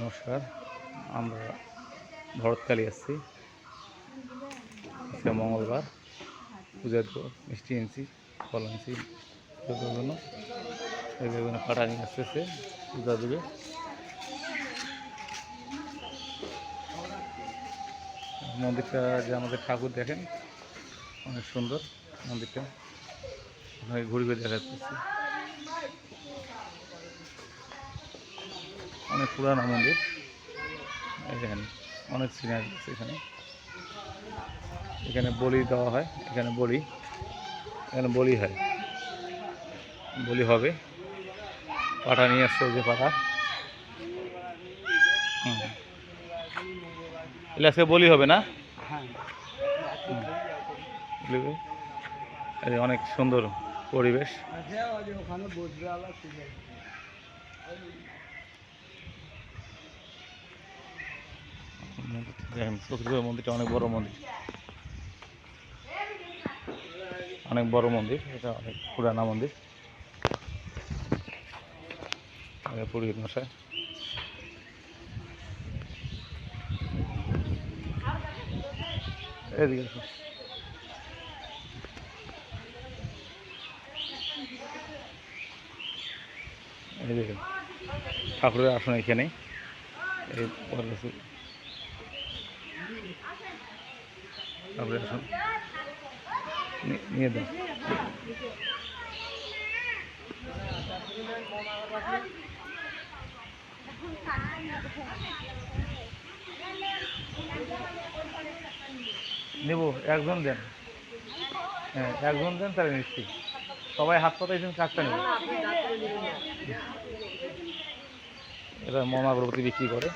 নমস্কার, আমরা ভরতকালী আসছি। আজকে মঙ্গলবার পূজার জন্য মিষ্টি এনেছি, ফল এনেছি পুজোর কাটা নিয়ে আসতেছে পূজা। দেবে মন্দিরটা যে আমাদের ঠাকুর দেখেন, অনেক সুন্দর মন্দিরটা। ঘুরে ঘুরে দেখাচ্ছি অনেক পুরানো মন্দির। এই দেখেন, অনেক সিনারি আছে এখানে। এখানে বলি দেওয়া হয়, এখানে বলি। এখানে বলি হয়। বলি হবে। পাটা নিয়ে আসছে যে পাটা হুম। এলে আজকে বলি হবে না? অনেক সুন্দর পরিবেশ। দেখেন মন্দিরটা অনেক বড় মন্দির। অনেক বড় মন্দির, এটা অনেক পুরানা মন্দির। পুরোহিত মশাই। এদিকে এই ঠাকুরের আসন এখানে এই পরে আছে। তারপরে আসুন। নিয়ে দাও নেব, একজন দেন। হ্যাঁ একজন দেন তাহলে নিচ্ছি। সবাই হাত পাতাইছেন কাজটা নেব। এরা মমা আগরবতী বিক্রি করে।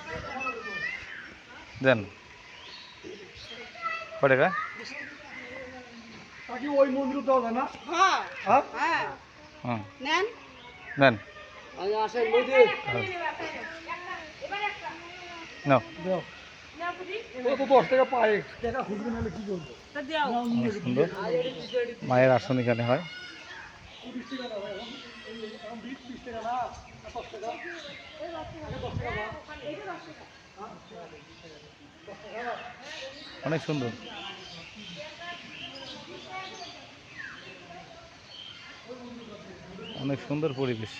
দেন। কয় টাকা ওই মন্দির যায় না। হ্যাঁ। হ্যাঁ? হ্যাঁ। নেন। দেন আমি আসেন মন্দির নাও। দাও। তো তা মায়ের আসন এখানে হয়। অনেক সুন্দর। অনেক সুন্দর পরিবেশ।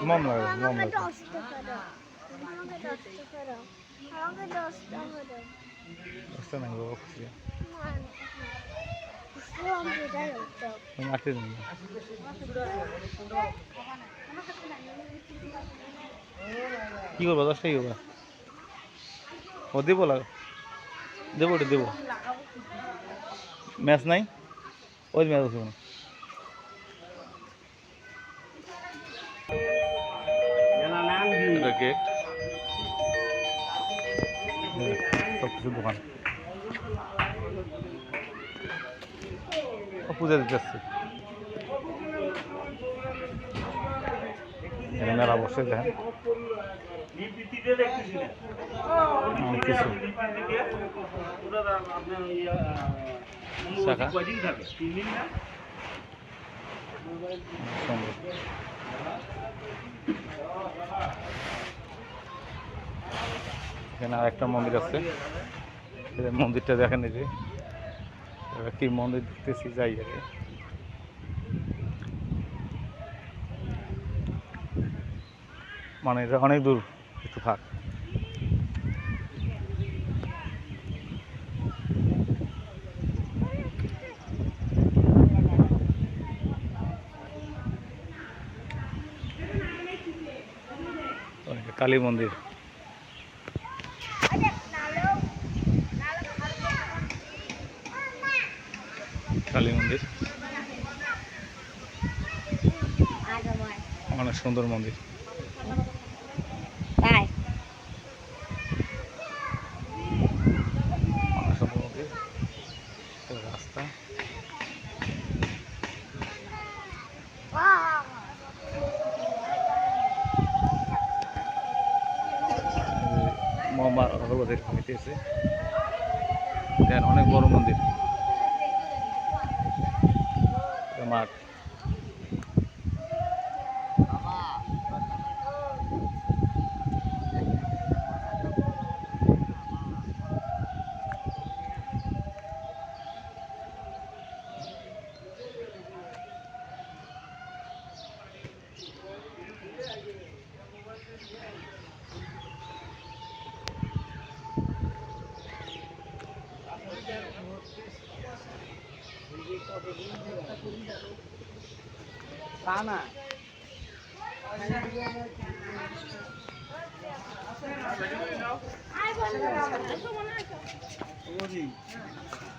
মম লাগে মম লাগে দশটা কি করব দশটাই করবা? ও, দেবো লাগ দেবো ওটা দেবো। ম্যাচ নাই? ওই ম্যাচ আছে গেট সব কিছু দোকান পূজা দিতে আসছে। মেলা বসে, দেখেন। এখানে আর একটা মন্দির আছে। মন্দিরটা দেখেন এই যে। কি মন্দির দেখতেছি যাই আগে। মানে এটা অনেক দূর। একটু থাক এটা কালী মন্দির। কালী মন্দির। অনেক সুন্দর মন্দির তাই অনেক সুন্দর মন্দির এটা রাস্তা মোহাম্মদ কমিটি আছে দেন অনেক বড় মন্দির। 啥呢？哎，我那个，我那个。